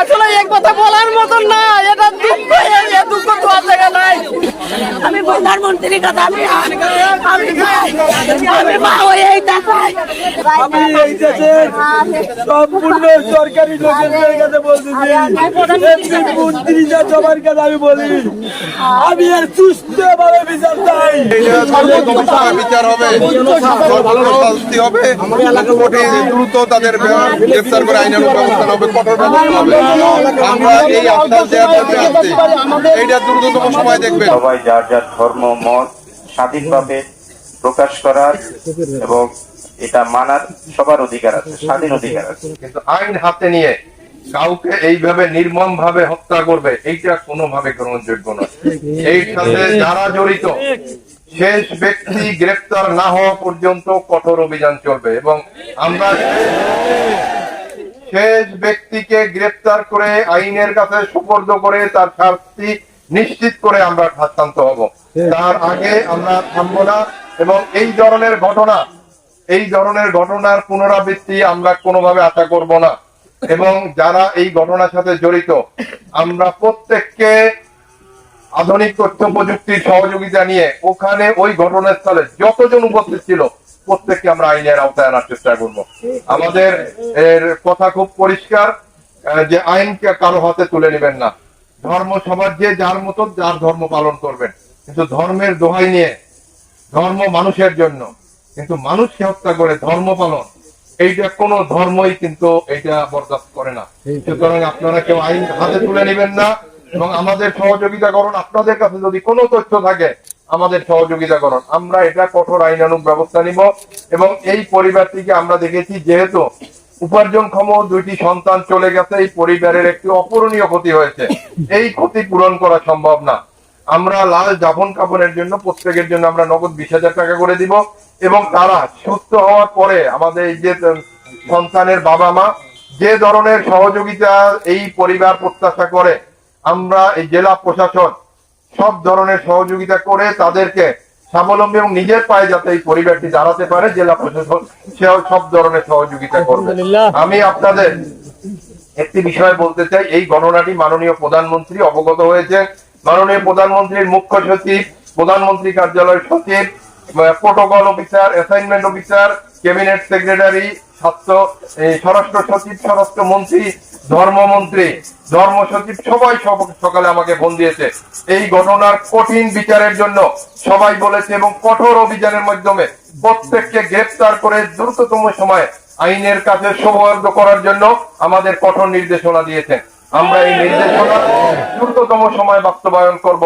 আসলে এক কথা বলার মতন না এটা দুঃখ আমি প্রধানমন্ত্রীর কথা আমি আমি মা হয়ে এইটা আমি এই সম্পূর্ণ সরকারি লোকের কাছে বলতেছি মন্ত্রীরা সবার কাছে আমি বলি আমি এর সুস্থ ভাবে বিচার চাই। বিচার হবে শাস্তি হবে দ্রুত তাদের গ্রেফতার করে আইনানুগ ব্যবস্থা হবে কঠোর ব্যবস্থা হবে আমরা এই আশ্বাস দেওয়ার এইটা দ্রুততম সময় দেখবেন সবাই যার যার ধর্ম মত স্বাধীনভাবে প্রকাশ করার এবং এটা মানার সবার অধিকার আছে, স্বাধীন অধিকার আছে। কিন্তু আইন হাতে নিয়ে কাউকে এইভাবে নির্মম ভাবে হত্যা করবে, এইটা কোনোভাবে গ্রহণযোগ্য নয়। এই সাথে যারা জড়িত, শেষ ব্যক্তি গ্রেফতার না হওয়া পর্যন্ত কঠোর অভিযান চলবে এবং আমরা শেষ ব্যক্তিকে গ্রেফতার করে আইনের কাছে সুপর্দ করে তার শাস্তি নিশ্চিত করে আমরা শান্ত হব। তার আগে আমরা থামবো না এবং এই ধরনের ঘটনা, এই ধরনের ঘটনার পুনরাবৃত্তি আমরা কোনোভাবে আশা করব না। এবং যারা এই ঘটনার সাথে জড়িত, আমরা প্রত্যেককে আধুনিক তথ্য প্রযুক্তির সহযোগিতা নিয়ে ওখানে ওই ঘটনাস্থলে যতজন উপস্থিত ছিল, প্রত্যেককে আমরা আইনের আওতায় আনার চেষ্টা করব। আমাদের এর কথা খুব পরিষ্কার যে আইনকে কারও হাতে তুলে নেবেন না। ধর্ম সবার যে যার মতো যার ধর্ম পালন করবেন। কিন্তু ধর্মের দোহাই নিয়ে, ধর্ম মানুষের জন্য, কিন্তু মানুষকে হত্যা করে ধর্ম পালন, এইটা কোন ধর্মই কিন্তু এটা বরদাস্ত করে না। সুতরাং আপনারা কেউ আইন হাতে তুলে নেবেন না, এবং আমাদের সহযোগিতা করুন। আপনাদের কাছে যদি কোনো তথ্য থাকে, আমাদের সহযোগিতা করুন। আমরা এটা কঠোর আইনানুগ ব্যবস্থা নিব, এবং এই পরিবারটিকে আমরা দেখেছি যেহেতু উপার্জনক্ষম দুইটি সন্তান চলে গেছে এই পরিবারের একটি অপূরণীয় ক্ষতি হয়েছে। এই ক্ষতি পূরণ করা সম্ভব না। আমরা লাল জাফন কাপড়ের জন্য প্রত্যেকের জন্য আমরা নগদ বিশ হাজার টাকা করে দিব এবং তারা সুস্থ হওয়ার পরে আমাদের এই যে সন্তানের বাবা মা যে ধরনের সহযোগিতা এই পরিবার প্রত্যাশা করে আমরা এই জেলা প্রশাসন সব ধরনের সহযোগিতা করে তাদেরকে স্বাবলম্বী এবং নিজের পায়ে যাতে এই পরিবারটি দাঁড়াতে পারে জেলা প্রশাসন সেও সব ধরনের সহযোগিতা করবে। আমি আপনাদের একটি বিষয় বলতে চাই এই গণনাটি মাননীয় প্রধানমন্ত্রী অবগত হয়েছে মাননীয় প্রধানমন্ত্রীর মুখ্য সচিব প্রধানমন্ত্রী কার্যালয়ের সচিব protocol officer assignment officer cabinet secretary স্বাস্থ্য স্বরাষ্ট্র সচিব স্বরাষ্ট্র মন্ত্রী ধর্মমন্ত্রী ধর্ম সচিব সবাই সকালে আমাকে ফোন দিয়েছে। এই ঘটনার কঠিন বিচারের জন্য সবাই বলেছে এবং কঠোর অভিযানের মাধ্যমে প্রত্যেককে গ্রেপ্তার করে দ্রুততম সময়ে আইনের কাছে সৌহার্দ করার জন্য আমাদের কঠোর নির্দেশনা দিয়েছেন। আমরা এই নির্দেশনা দ্রুততম সময় বাস্তবায়ন করব।